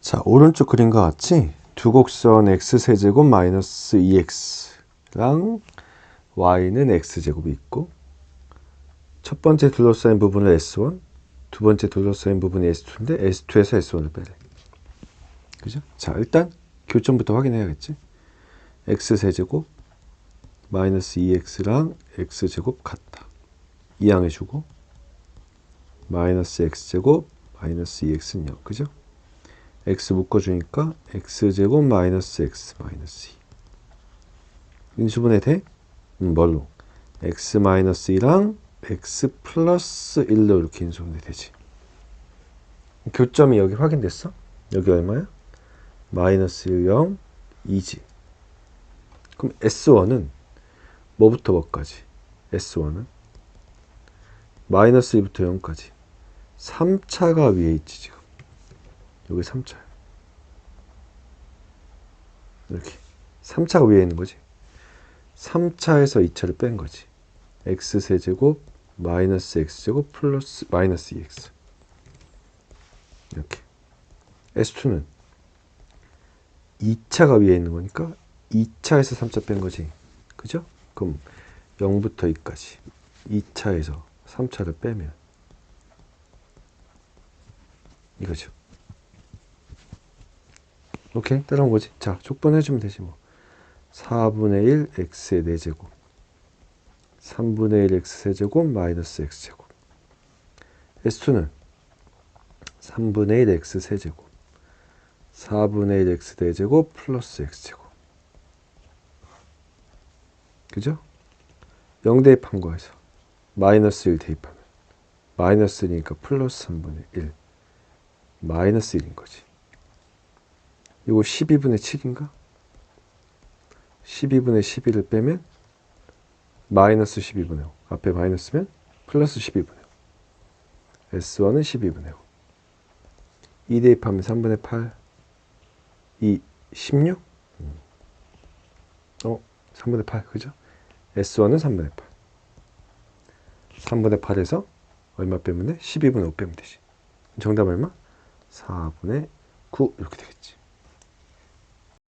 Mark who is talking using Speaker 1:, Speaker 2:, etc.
Speaker 1: 자, 오른쪽 그림과 같이 두 곡선 x세제곱 마이너스 2x랑 y는 x제곱이 있고 첫 번째 둘러싸인 부분을 s1, 두 번째 둘러싸인 부분이 s2인데 s2에서 s1을 빼래. 그죠? 자, 일단 교점부터 확인해야겠지. x세제곱 마이너스 2x랑 x제곱 같다. 이항해주고 마이너스 x제곱 마이너스 2x는 0. 그죠? X 묶어주니까 x제곱 마이너스 x 마이너스 2 인수분해 돼? 음, 뭘로? x 마이너스 2랑 x 플러스 1로 이렇게 인수분해 되지 교점이 여기 확인됐어? 여기 얼마야? 마이너스 1, 0, 2지 그럼 S1은 뭐부터 뭐까지? S1은 마이너스 1부터 0까지 3차가 위에 있지 지금 여기 3차. 이렇게. 3차가 위에 있는 거지. 3차에서 2차를 뺀 거지. X세제곱 마이너스 x제곱 플러스 마이너스 2x 이렇게. S2는 2차가 위에 있는 거니까 2차에서 3차 뺀 거지. 그죠? 그럼 0부터 2까지. 2차에서 3차를 빼면. 이거죠 오케이 따라온 거지. 자 족분해주면 되지 뭐. 4분의 1 x의 4제곱. 3분의 1 x 세제곱 마이너스 x제곱. S2는 3분의 1 x 세제곱. 4분의 1 x 4제곱 플러스 x제곱. 그죠? 0 대입한 거에서 마이너스 1 대입하면 마이너스니까 플러스 3분의 1 마이너스 1인 거지 이거 12분의 7인가? 12분의 11을 빼면 마이너스 12분의 5 앞에 마이너스면 플러스 12분의 5 S1은 12분의 5 2 대입하면 3분의 8 2, 16? 음. 어, 3분의 8 그죠? S1은 3분의 8 3분의 8에서 얼마 빼면 돼? 12분의 5 빼면 되지 정답 얼마? 4분의 9 이렇게 되겠지